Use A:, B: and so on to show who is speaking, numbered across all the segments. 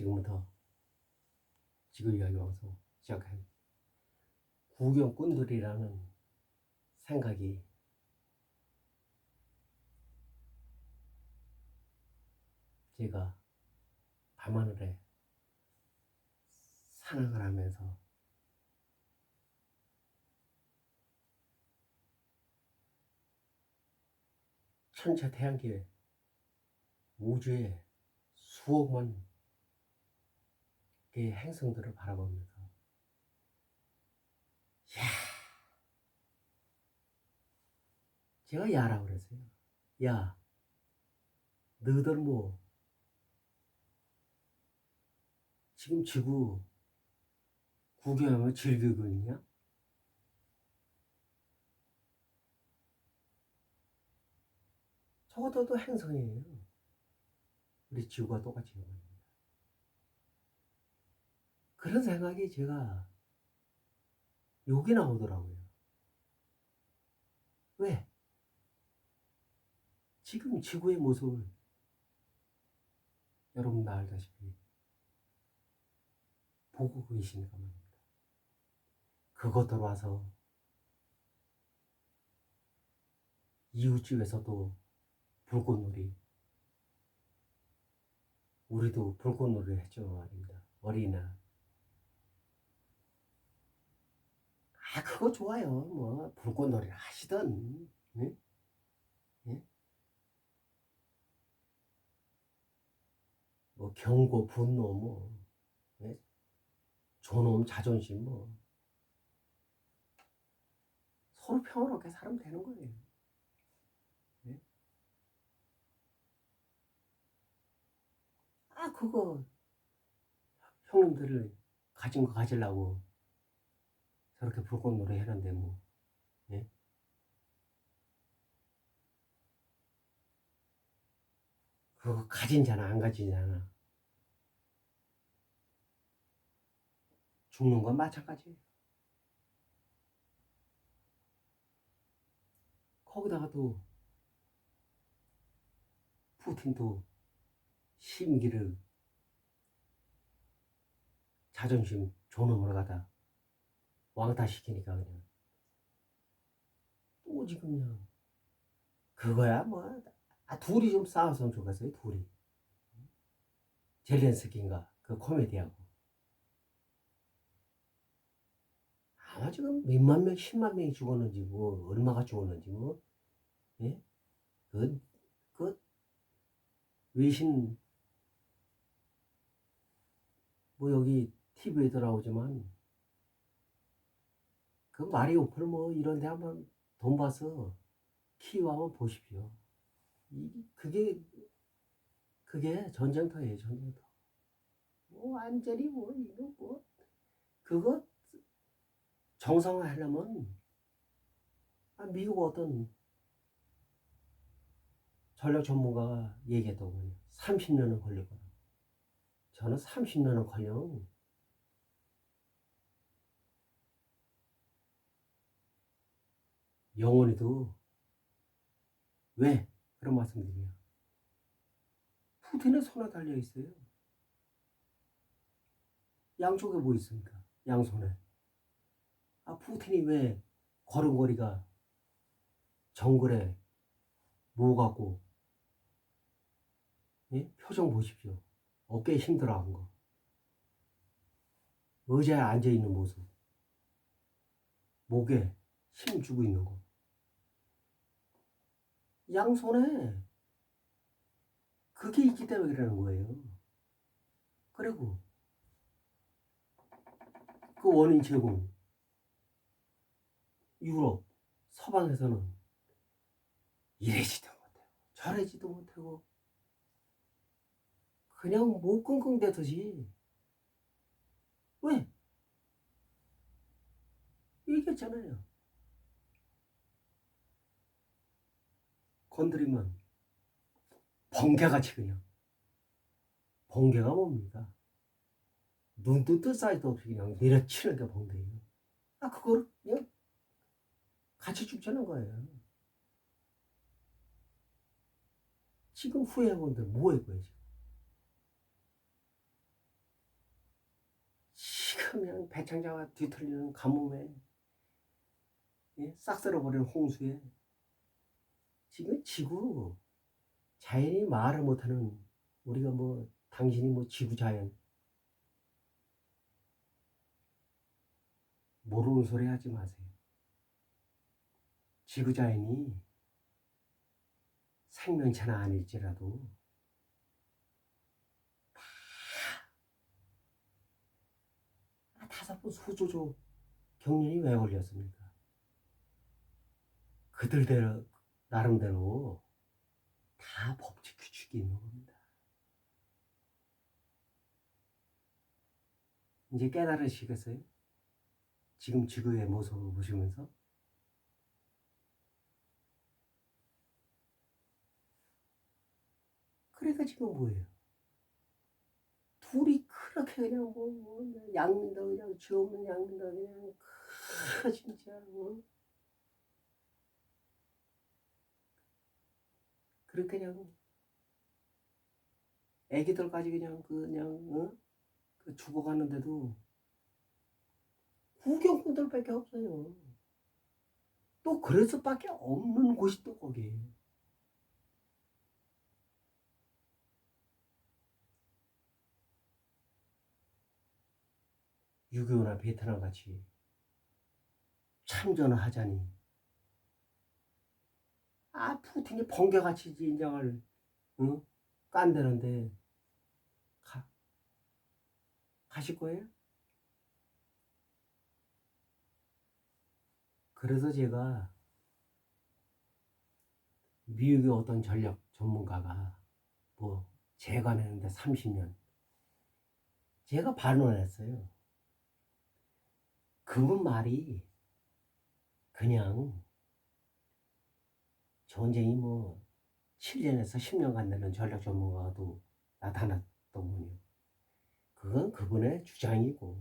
A: 지금부터 지금 이야기 방송 시작한 구경꾼들이라는 생각이 제가 밤하늘에 산악을 하면서 천체 태양계 우주의 수억만 개의 행성들을 바라보면서 야 제가 야라고 그랬어요. 야 너희들 뭐 지금 지구 구경하며 즐기고 있냐? 저것도 행성이에요. 우리 지구가 똑같이 말입니다. 그런 생각이 제가 욕이 나오더라고요. 왜? 지금 지구의 모습을 여러분 다 알다시피 보고 계시니까 말입니다. 그것들 와서 이웃집에서도 불꽃놀이 우리도 불꽃놀이 했죠 말입니다. 어린이날 아 그거 좋아요 뭐 불꽃놀이를 하시던 예? 예? 뭐 경고 분노 뭐 예? 존엄 자존심 뭐 서로 평화롭게 살면 되는 거예요 예? 아 그거 형님들을 가진 거 가지려고 저렇게 불꽃놀이 해놨는데 뭐 예? 그거 가진 자나 안 가진 자나 죽는 건 마찬가지예요. 거기다가 또 푸틴도 심기를 자존심 존엄으로 가다 왕따 시키니까 그냥. 또 지금 그냥. 그거야 뭐. 아, 둘이 좀 싸웠으면 좋겠어요 둘이. 젤렌스키인가 그 코미디하고. 아마 지금 몇만 명, 십만 명이 죽었는지 뭐 얼마가 죽었는지 뭐 예? 그, 그 외신 뭐 여기 TV에 들어오지만 그 마리오폴 뭐 이런 데 한번 돈 봐서 키우 한번 보십시오. 이 그게 그게 전쟁터예요, 전쟁터. 뭐 완전히 뭐 이거 뭐 그거 정상화 하려면 아, 미국 어떤 전략 전문가가 얘기했더군요. 30년은 걸릴 거라. 저는 30년은 걸려. 영원히도 왜 그런 말씀드려요. 푸틴의 손에 달려 있어요. 양쪽에 뭐 있습니까? 양손에. 아 푸틴이 왜 걸음걸이가 정글에 뭐 갖고 예? 표정 보십시오. 어깨에 힘들어한 거. 의자에 앉아 있는 모습. 목에 힘 주고 있는 거. 양손에 그게 있기 때문에 그러는 거예요. 그리고 그 원인 제공 유럽 서방에서는 이래지도 못하고 저래지도 못하고 그냥 못 끙끙대듯이 왜? 얘기했잖아요. 건드리면 번개같이 그냥 번개가 뭡니까? 눈도 뜰 사이도 없이 그냥 내려치는 게 번개예요. 아 그거를 그냥 같이 죽자는 거예요. 지금 후회하건데 뭐할 거예요 지금? 큰 그냥 배창자가 뒤틀리는 가뭄에 예? 싹 쓸어버리는 홍수에 지금 지구 자연이 말을 못하는 우리가 뭐 당신이 뭐 지구 자연 모르는 소리 하지 마세요. 지구 자연이 생명체는 아닐지라도 다 다섯 번 수조조 경련이 왜 걸렸습니까? 그들대로 나름대로 다 법칙 규칙이 있는 겁니다. 이제 깨달으시겠어요? 지금 지구의 모습을 보시면서 그러니까 지금 뭐예요? 둘이 그렇게 그냥 뭐, 뭐 양민다 그냥 죄 없는 양민다 그냥 크 진짜 뭐 그렇게 그냥 애기들까지 그냥 그 그냥 어? 그 죽어가는데도 구경꾼들밖에 없어요. 또 그럴 수밖에 없는 곳이 또 거기에요. 유교나 베트남 같이 참전을 하자니 아 푸틴이 번개같이 인장을 응? 깐대는데 가 가실 거예요? 그래서 제가 미국의 어떤 전략 전문가가 뭐 재관했는데 30년 제가 반론했어요. 그분 말이 그냥 전쟁이 뭐 7년에서 10년간 되는 전략 전문가도 나타났더군요. 그건 그분의 주장이고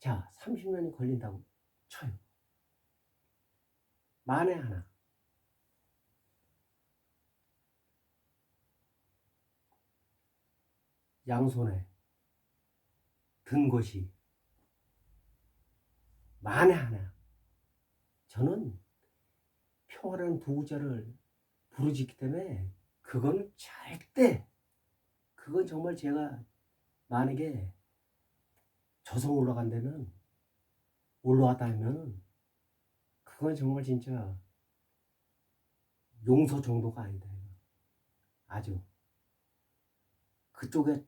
A: 자 30년이 걸린다고 쳐요. 만에 하나 양손에 든 것이 만에 하나 저는 평화라는 도구자를 부르짖기 때문에 그건 절대 그건 정말 제가 만약에 저성 올라간 데는 올라왔다 하면 그건 정말 진짜 용서 정도가 아니다. 아주 그쪽에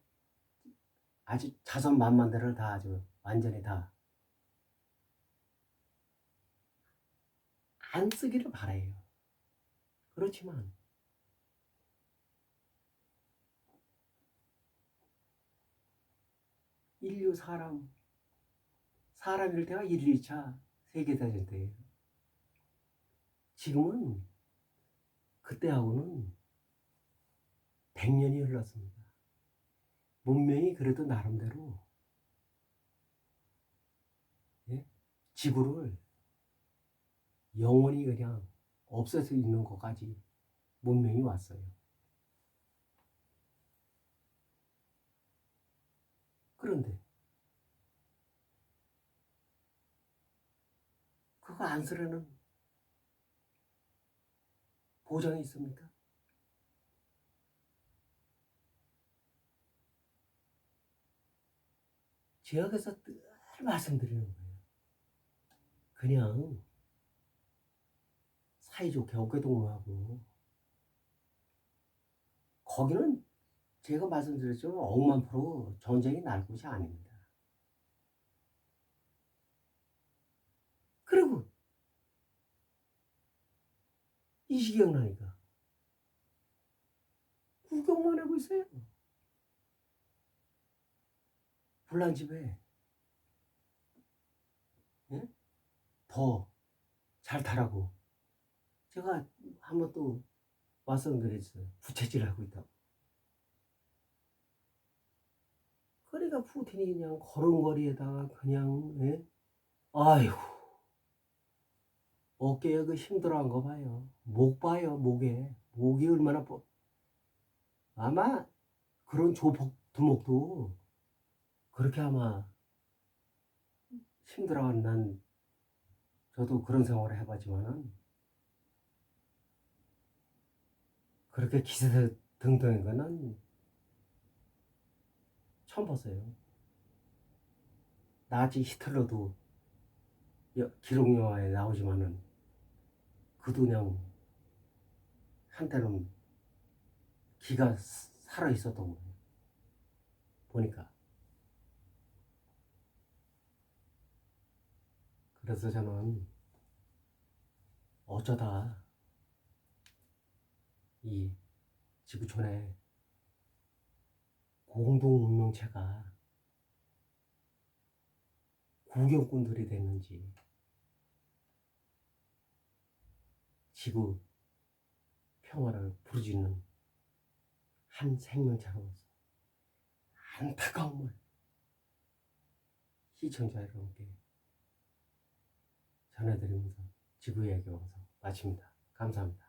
A: 아주 자선 만만들을 다 아주 완전히 다 안 쓰기를 바래요. 그렇지만 인류 사람 사람일 때가 1, 2차 세계대전 때예요. 지금은 그때하고는 100년이 흘렀습니다. 문명이 그래도 나름대로 예? 지구를 영원히 그냥 수 있는 것까지 문명이 왔어요. 그런데 그거 안 쓰려는 보장이 있습니까? 그래서 늘 말씀드리는 거예요. 그냥 사이좋게 어깨동무하고 거기는 제가 말씀드렸죠. 억만 프로 전쟁이 날 곳이 아닙니다. 그리고 이 시경 나니까 구경만 하고 있어요. 불난 집에 예? 더잘 타라고 제가 한 번 또 말씀드렸어요. 부채질하고 있다고. 그러니까 푸틴이 그냥 걸음걸이에다가 그냥 예? 아이고 어깨에 그 힘들어한 거 봐요. 목 봐요 목에 목이 얼마나 뻐 아마 그런 조폭 두목도 그렇게 아마 힘들어하는 난 저도 그런 생활을 해봤지만은 그렇게 기세 등등한 거는 처음 봤어요. 나치 히틀러도 여- 기록 영화에 나오지만은 그도 그냥 한때는 기가 스- 살아 있었던 거예요. 보니까. 그래서 저는 어쩌다 이 지구촌에 공동 운명체가 구경꾼들이 됐는지 지구 평화를 부르짖는 한 생명체로서 안타까움을 시청자 여러분께 전해드리면서 지구 이야기 방송 마칩니다. 감사합니다.